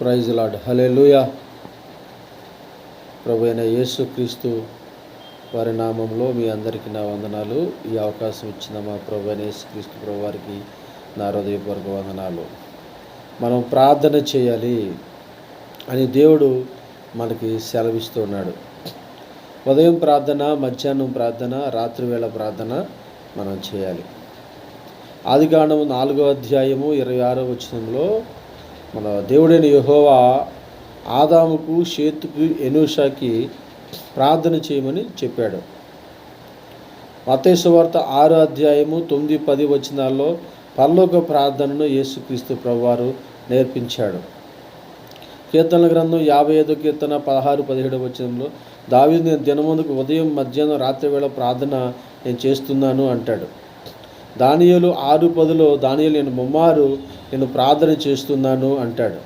Praise lord హలే లూయా ప్రభు అయిన యేసుక్రీస్తు వారి నామంలో మీ అందరికీ నా వందనాలు. ఈ అవకాశం ఇచ్చిన మా ప్రభు అయిన యేసుక్రీస్తు ప్రభు వారికి నా హృదయపూర్వక వందనాలు. మనం ప్రార్థన చేయాలి అని దేవుడు మనకి సెలవిస్తున్నాడు ఉదయం ప్రార్థన మధ్యాహ్నం ప్రార్థన రాత్రివేళ ప్రార్థన మనం చేయాలి. ఆదిగాండము నాలుగో అధ్యాయము ఇరవై ఆరో వచనంలో మన దేవుడైన యహోవా ఆదాముకు షేతుకు ఎనూషాకి ప్రార్థన చేయమని చెప్పాడు. మతేశ్వ వార్త ఆరు అధ్యాయము తొమ్మిది పది వచనాల్లో పరలోక ప్రార్థనను యేసుక్రీస్తు ప్రభువారు నేర్పించాడు. కీర్తన గ్రంథం యాభై ఐదు కీర్తన పదహారు పదిహేడు వచనంలో దావి నేను ఉదయం మధ్యాహ్నం రాత్రి వేళ ప్రార్థన నేను చేస్తున్నాను అంటాడు. దానియలు ఆరు పదులో దానియలు నేను ముమ్మారు నేను ప్రార్థన చేస్తున్నాను అంటాడు.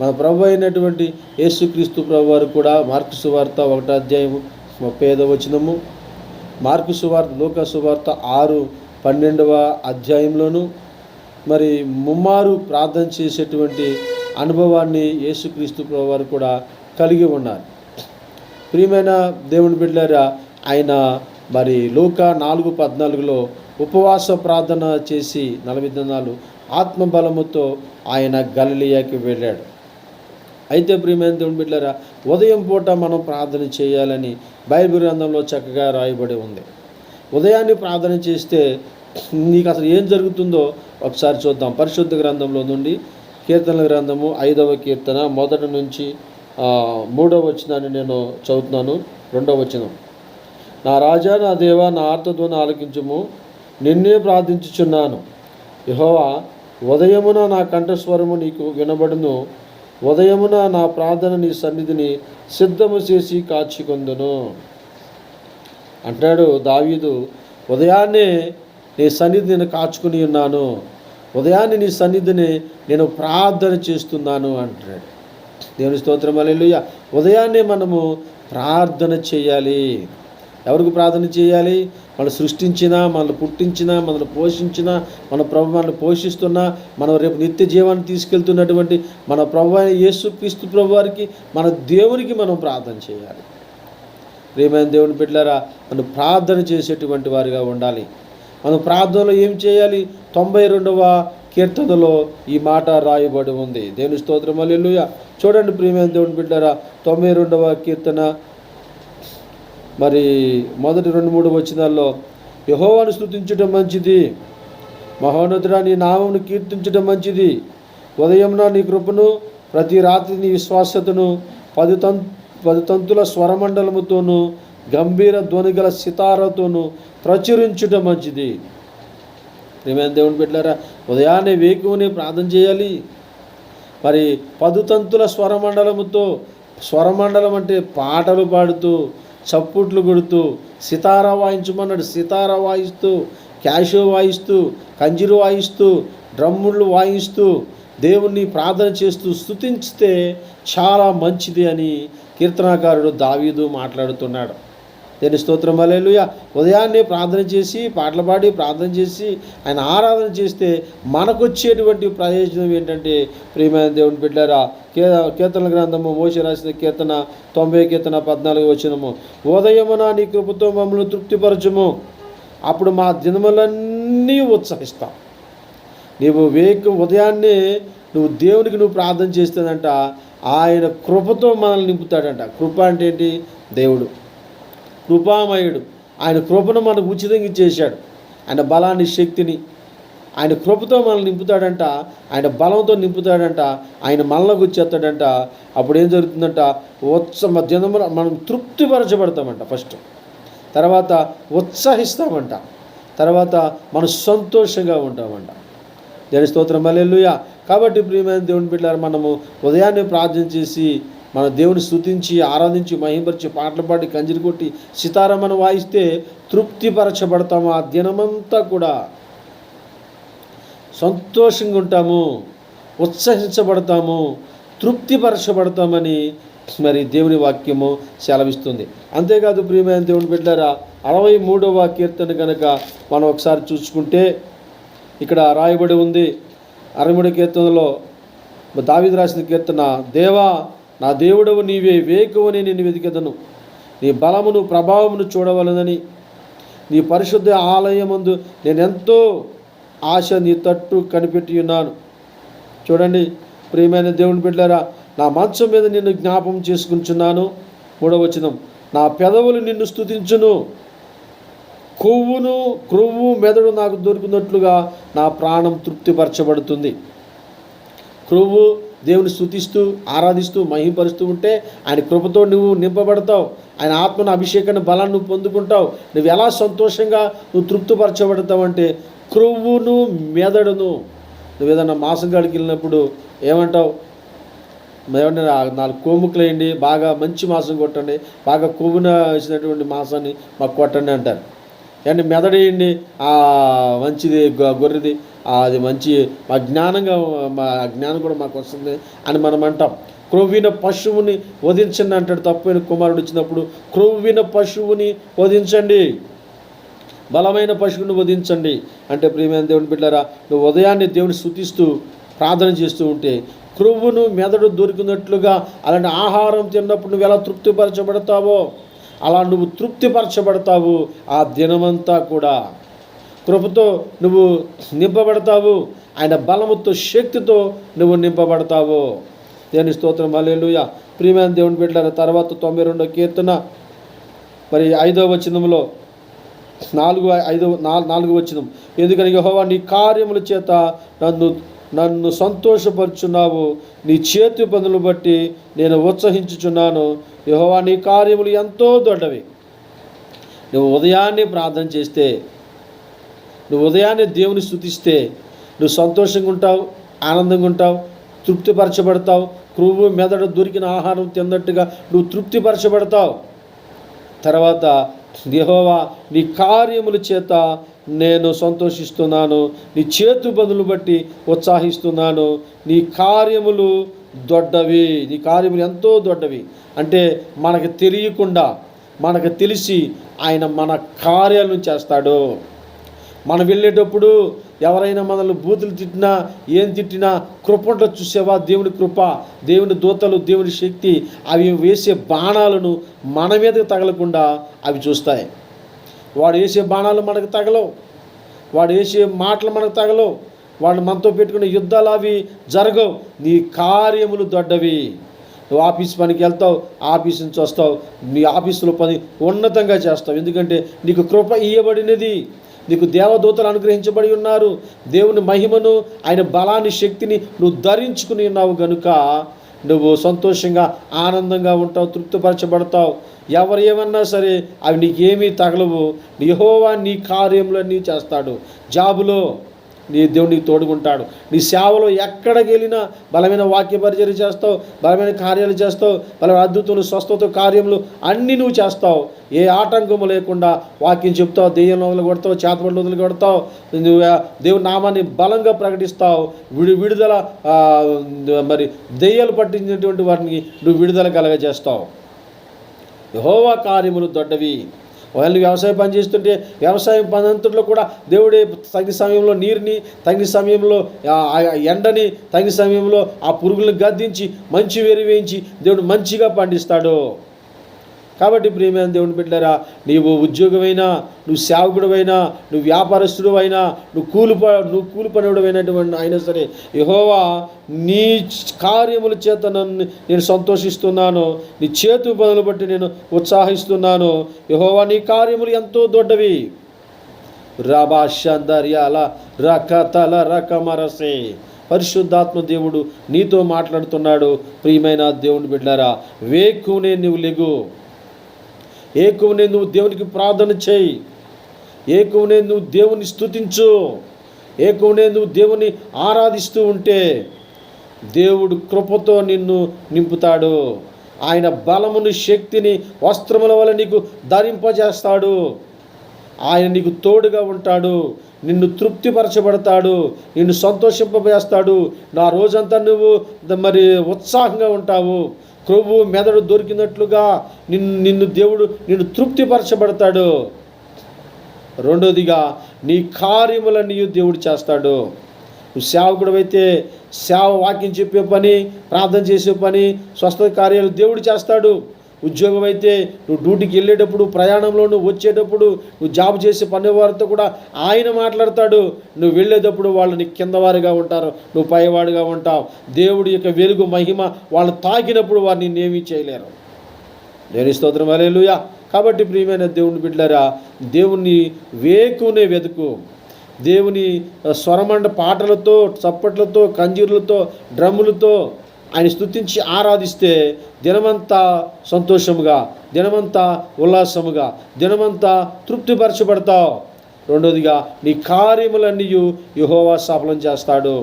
మన ప్రభు అయినటువంటి యేసుక్రీస్తు ప్రభు వారు కూడా మార్కు సువార్త ఒకటో అధ్యాయము ముప్పై ఐదవ వచనము మార్కు సువార్త లోక సువార్త ఆరు పన్నెండవ అధ్యాయంలోను మరి ముమ్మారు ప్రార్థన చేసేటువంటి అనుభవాన్ని యేసుక్రీస్తు ప్రభు వారు కూడా కలిగి ఉన్నారు. ప్రియమైన దేవుని బిడ్డారా ఆయన మరి లోక నాలుగు పద్నాలుగులో ఉపవాస ప్రార్థన చేసి నలభై దినాలు ఆత్మబలముతో ఆయన గలలియాకి వెళ్ళాడు. అయితే ప్రియమైన దేవుని బిడ్డారా ఉదయం పూట మనం ప్రార్థన చేయాలని బైబిల్ గ్రంథంలో చక్కగా రాయబడి ఉంది. ఉదయాన్నే ప్రార్థన చేస్తే నీకు అసలు ఏం జరుగుతుందో ఒకసారి చూద్దాం. పరిశుద్ధ గ్రంథంలో నుండి కీర్తనల గ్రంథము ఐదవ కీర్తన మొదటి నుంచి మూడవ వచనాన్ని నేను చదువుతున్నాను రెండవ వచనం. నా రాజా నా దేవా నా ఆర్తధ్వని ఆలకించము. నిన్నే ప్రార్థించుచున్నాను. యహోవా ఉదయమున నా కంఠస్వరము నీకు వినబడును. ఉదయమున నా ప్రార్థన నీ సన్నిధిని సిద్ధము చేసి కాచుకొందును. అంటాడు దావీదు ఉదయాన్నే నీ సన్నిధి నేను కాచుకుని ఉన్నాను. ఉదయాన్నే నీ సన్నిధిని నేను ప్రార్థన చేస్తున్నాను అంటాడు దేవుని స్తోత్రం అలెలుయ్య ఉదయాన్నే మనము ప్రార్థన చేయాలి. ఎవరికి ప్రార్థన చేయాలి? మనం సృష్టించిన మనల్ని పుట్టించిన మనల్ని పోషించిన మన ప్రభు మనల్ని పోషిస్తున్న మనం రేపు నిత్య జీవాన్ని తీసుకెళ్తున్నటువంటి మన ప్రభు యేసు క్రీస్తు ప్రభు వారికి మన దేవునికి మనం ప్రార్థన చేయాలి. ప్రేమైన దేవుని బిడ్డలారా మనం ప్రార్థన చేసేటువంటి వారిగా ఉండాలి. మనం ప్రార్థనలో ఏం చేయాలి? తొంభై రెండవ కీర్తనలో ఈ మాట రాయబడి ఉంది. దేవుని స్తోత్రం అల్లెలుయ చూడండి ప్రియమైన దేవుని బిడ్డారా తొంభై రెండవ కీర్తన మరి మొదటి రెండు మూడు వచనాల్లో యహోవాను స్థుతించడం మంచిది. మహోన్నతుడా నీ నామమును కీర్తించడం మంచిది. ఉదయంన నీ కృపను ప్రతి రాత్రి నీ విశ్వాసతను పది తం పది తంతుల స్వరమండలముతోనూ గంభీర ధ్వని గల సితారతోనూ ప్రచురించడం మంచిది. ప్రియమైన దేవుని పెట్టారా ఉదయాన్నే వేకువనే ప్రార్థన చేయాలి. మరి పదుతంతుల స్వరమండలముతో స్వరమండలం అంటే పాటలు పాడుతూ చప్పుట్లు కొడుతూ సితారా వాయించమన్నాడు. సితారా వాయిస్తూ క్యాషో వాయిస్తూ కంజీరు వాయిస్తూ డ్రమ్ముళ్ళు వాయిస్తూ దేవుణ్ణి ప్రార్థన చేస్తూ స్తుతించితే చాలా మంచిది అని కీర్తనాకారుడు దావీదు మాట్లాడుతున్నాడు. దేని స్తోత్రం అలేలుయ ఉదయాన్నే ప్రార్థన చేసి పాటలు పాడి ప్రార్థన చేసి ఆయన ఆరాధన చేస్తే మనకొచ్చేటువంటి ప్రయోజనం ఏంటంటే ప్రియమైన దేవుని బిడ్డారా కే కీర్తన గ్రంథము మోసి రాసిన కీర్తన తొంభై కీర్తన పద్నాలుగు వచ్చినము ఉదయమున నీ కృపతో మమ్మల్ని తృప్తిపరచము. అప్పుడు మా దినములన్నీ ఉత్సహిస్తాం. నీవు వేకు ఉదయాన్నే నువ్వు దేవునికి నువ్వు ప్రార్థన చేస్తేనంట ఆయన కృపతో మనల్ని నింపుతాడంట. కృప అంటే ఏంటి? దేవుడు. కృపామయుడు. ఆయన కృపను మనకు ఉచితంగా చేశాడు ఆయన బలాన్ని శక్తిని ఆయన కృపతో మనల్ని నింపుతాడంట ఆయన బలంతో నింపుతాడంట ఆయన మనలోకి గుచ్చేస్తాడంట అప్పుడు ఏం జరుగుతుందంట? ఉత్స మధ్యాహ్నం మనం తృప్తిపరచబడతామంట ఫస్ట్ తర్వాత ఉత్సాహిస్తామంట. తర్వాత మనం సంతోషంగా ఉంటామంట. దేని స్తోత్రం మళ్ళీ కాబట్టి ప్రియమైన దేవుని బిడ్డారు మనము ఉదయాన్నే ప్రార్థన చేసి మన దేవుని స్తుతించి ఆరాధించి మహింపరిచి పాటలు పాడి కంజిరి కొట్టి సితారా వాయిస్తే తృప్తిపరచబడతాము ఆ దినమంతా కూడా. సంతోషంగా ఉంటాము ఉత్సహించబడతాము తృప్తిపరచబడతామని మరి దేవుని వాక్యము సెలవిస్తుంది. అంతేకాదు ప్రియమైన దేవుని బిడ్డారా అరవై మూడవ కీర్తన కనుక మనం ఒకసారి చూసుకుంటే ఇక్కడ రాయబడి ఉంది. అరవై మూడు కీర్తనలో దావిది రాసిన కీర్తన దేవా నా దేవుడవు నీవే వేకువని నేను వెతికెదను. నీ బలమును ప్రభావమును చూడవలనని. నీ పరిశుద్ధ ఆలయమందు నేను ఎంతో ఆశ నీ తట్టు కనిపెట్టి ఉన్నాను చూడండి ప్రియమైన దేవుని బిడ్డారా నా మంచం మీద నిన్ను జ్ఞాపం చేసుకుంటున్నాను. మూడవచనం నా పెదవులు నిన్ను స్తుతించును. కొవ్వును క్రొవ్వు మెదడు నాకు దొరికినట్లుగా నా ప్రాణం తృప్తిపరచబడుతుంది. క్రొవ్వు దేవుని స్తుతిస్తూ ఆరాధిస్తూ మహింపరుస్తూ ఉంటే ఆయన కృపతో నువ్వు నింపబడతావు. ఆయన ఆత్మను అభిషేకాన్ని బలాన్ని నువ్వు పొందుకుంటావు. నువ్వు ఎలా సంతోషంగా నువ్వు తృప్తిపరచబడతావు అంటే క్రొవ్వును మెదడును. నువ్వు ఏదైనా మాసం కాడికి వెళ్ళినప్పుడు ఏమంటావు? ఏమంటే నాలుగు కోముకులు వేయండి బాగా మంచి మాంసం కొట్టండి బాగా కొవ్వున వేసినటువంటి మాంసాన్ని మాకు కొట్టండి అంటారు. అండి మెదడేయండి? మంచిది గొర్రెది అది మంచి మా జ్ఞానంగా మా జ్ఞానం కూడా మాకు వస్తుంది అని మనం అంటాం. క్రొవ్విన పశువుని వధించండి అంటాడు తప్పైన కుమారుడు వచ్చినప్పుడు క్రొవ్విన పశువుని వధించండి. బలమైన పశువును వధించండి. అంటే ప్రియమైన దేవుని బిడ్డారా నువ్వు ఉదయాన్నే దేవుని స్థుతిస్తూ ప్రార్థన చేస్తూ ఉంటే క్రొవ్వును మెదడు దొరికినట్లుగా అలాంటి ఆహారం తిన్నప్పుడు నువ్వు ఎలా తృప్తిపరచబడతావో అలా నువ్వు తృప్తిపరచబడతావు ఆ దినమంతా కూడా. కృపతో నువ్వు నింపబడతావు ఆయన బలముతో శక్తితో నువ్వు నింపబడతావు. దేని స్తోత్రం అల్లెలుయ ప్రియమైన దేవుని బిడ్డల తర్వాత తొంభై రెండో కీర్తన మరి ఐదవ వచనంలో నాలుగు ఐదు నాలుగు వచ్చిన ఎందుకని యహోవా నీ కార్యముల చేత నన్ను నన్ను సంతోషపరుచున్నావు. నీ చేతి పనులు బట్టి నేను ఉత్సహించుచున్నాను. యహోవా నీ కార్యములు ఎంతో దొడ్డవి. నువ్వు ఉదయాన్నే ప్రార్థన చేస్తే నువ్వు ఉదయాన్నే దేవుని స్థుతిస్తే నువ్వు సంతోషంగా ఉంటావు ఆనందంగా ఉంటావు తృప్తిపరచబడతావు. క్రొవ్వు మెదడు దొరికిన ఆహారం తిన్నట్టుగా నువ్వు తృప్తిపరచబడతావు. తర్వాత యహోవా నీ కార్యముల చేత నేను సంతోషిస్తున్నాను. నీ చేతు బదులు బట్టి ఉత్సాహిస్తున్నాను. నీ కార్యములు దొడ్డవి. నీ కార్యములు ఎంతో దొడ్డవి. అంటే మనకు తెలియకుండా మనకు తెలిసి ఆయన మన కార్యాలను చేస్తాడు. మనం వెళ్ళేటప్పుడు ఎవరైనా మనల్ని బూతులు తిట్టినా ఏం తిట్టినా కృపంలో చూసేవా? దేవుని కృప దేవుని దూతలు దేవుని శక్తి అవి వేసే బాణాలను మన మీదకి తగలకుండా అవి చూస్తాయి. వాడు వేసే బాణాలు మనకు తగలవు. వాడు వేసే మాటలు మనకు తగలవు. వాడు మనతో పెట్టుకునే యుద్ధాలు అవి జరగవు. నీ కార్యములు దొడ్డవి. నువ్వు ఆఫీస్ పనికి వెళ్తావు ఆఫీస్ నుంచి వస్తావు నీ ఆఫీసులో పని ఉన్నతంగా చేస్తావు. ఎందుకంటే నీకు కృప ఇయ్యబడినది. నీకు దేవదూతలు అనుగ్రహించబడి ఉన్నారు. దేవుని మహిమను ఆయన బలాన్ని శక్తిని నువ్వు ధరించుకుని ఉన్నావు గనుక నువ్వు సంతోషంగా ఆనందంగా ఉంటావు తృప్తిపరచబడతావు. ఎవరు ఏమన్నా సరే అవి నీకేమీ తగలవు. యహోవా నీ కార్యములన్నీ చేస్తాడు. జాబులో నీ దేవుడు నీకు తోడుకుంటాడు నీ సేవలో ఎక్కడికి వెళ్ళినా బలమైన వాక్య పరిచయం చేస్తావు బలమైన కార్యాలు చేస్తావు బలమైన అద్భుతములు స్వస్థత కార్యములు అన్నీ నువ్వు చేస్తావు. ఏ ఆటంకము లేకుండా వాక్యం చెప్తావు దెయ్యం వదిలి కొడతావు చేతబడి వదిలి కొడతావు నువ్వు దేవుని నామాన్ని బలంగా ప్రకటిస్తావు. విడు విడుదల మరి దెయ్యాలు పట్టించినటువంటి వాటిని నువ్వు విడుదల కలగజేస్తావు. యహోవా కార్యములు దొడ్డవి. వాళ్ళు వ్యవసాయం పని చేస్తుంటే వ్యవసాయం పని కూడా దేవుడే తగిన సమయంలో నీరుని తగిన సమయంలో ఆ ఎండని తగిన సమయంలో ఆ పురుగులను గద్దించి మంచి వేరు వేయించి దేవుడు మంచిగా పండిస్తాడు. కాబట్టి ప్రియమైన దేవుని బిడ్డరా నీవు ఉద్యోగమైనా నువ్వు సేవకుడవైనా నువ్వు వ్యాపారస్తుడు అయినా నువ్వు కూలి నువ్వు కూలి పనుడమైనటువంటి అయినా సరే యహోవా నీ కార్యముల చేత నన్ను నేను సంతోషిస్తున్నాను నీ చేతు పనులు బట్టి నేను ఉత్సాహిస్తున్నాను. యహోవా నీ కార్యములు ఎంతో దొడ్డవి. రబాషందర్యాల రకతల రకమరసే. పరిశుద్ధాత్మ దేవుడు నీతో మాట్లాడుతున్నాడు. ప్రియమైన దేవుని బిడ్డారా వేకునే నువ్వు లెగు ఏకువనే నువ్వు దేవునికి ప్రార్థన చేయి. ఏకువనే నువ్వు దేవుని స్తుతించు. ఏకువనే నువ్వు దేవుని ఆరాధిస్తూ ఉంటే దేవుడు కృపతో నిన్ను నింపుతాడు. ఆయన బలమును శక్తిని వస్త్రముల వల్ల నీకు ధరింపజేస్తాడు. ఆయన నీకు తోడుగా ఉంటాడు. నిన్ను తృప్తిపరచబడతాడు. నిన్ను సంతోషింపజేస్తాడు. నా రోజంతా నువ్వు మరి ఉత్సాహంగా ఉంటావు. క్రొవ్వు మెదడు దొరికినట్లుగా నిన్ను నిన్ను దేవుడు నిన్ను తృప్తిపరచబడతాడు. రెండోదిగా నీ కార్యములన్నీ దేవుడు చేస్తాడు. నువ్వు సేవకుడు అయితే సేవ వాక్యం చెప్పే పని ప్రార్థన చేసే పని స్వస్థత కార్యాలు దేవుడు చేస్తాడు. ఉద్యోగం అయితే నువ్వు డ్యూటీకి వెళ్ళేటప్పుడు ప్రయాణంలో నువ్వు వచ్చేటప్పుడు నువ్వు జాబ్ చేసే పని వారితో కూడా ఆయన మాట్లాడతాడు. నువ్వు వెళ్ళేటప్పుడు వాళ్ళు నీ కింద వారిగా ఉంటారు. నువ్వు పైవాడిగా ఉంటావు. దేవుడి యొక్క వెలుగు మహిమ వాళ్ళు తాకినప్పుడు వారిని నేమీ చేయలేరు. నేను స్తోత్రం అలేలుయా కాబట్టి ప్రియమైన దేవుని బిడ్డలారా దేవుణ్ణి వేకునే వెతుకు. దేవుని స్వరమండ పాటలతో చప్పట్లతో కంజీర్లతో డ్రమ్ములతో ఆయన స్థుతించి ఆరాధిస్తే దినమంతా సంతోషముగా దినమంతా ఉల్లాసముగా దినమంతా తృప్తిపరచబడతావు. రెండోదిగా నీ కార్యములన్నీ యహోవా సఫలం చేస్తాడు.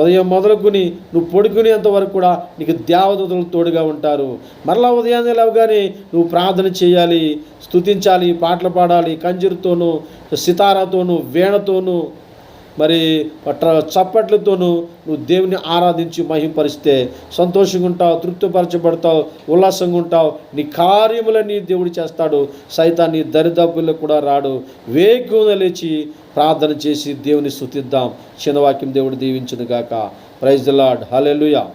ఉదయం మొదలుకొని నువ్వు పడుకునేంత వరకు కూడా నీకు దేవదూతలు తోడుగా ఉంటారు. మరలా ఉదయాన్నే లేవగానే నువ్వు ప్రార్థన చేయాలి స్తుతించాలి పాటలు పాడాలి కంజరుతోనూ సితారాతోనూ వీణతోనూ మరి ట్ర చప్పట్లతోనూ నువ్వు దేవుని ఆరాధించి మహింపరిస్తే సంతోషంగా ఉంటావు తృప్తిపరచబడతావు ఉల్లాసంగా ఉంటావు నీ కార్యములన్నీ దేవుడు చేస్తాడు. సైతాన్ని దరిదాపుల్లో కూడా రాడు. వేగున లేచి ప్రార్థన చేసి దేవుని స్థుతిద్దాం చిన్నవాక్యం దేవుడు దీవించును గాక ప్రైజ్ లాడ్ హలెలుయా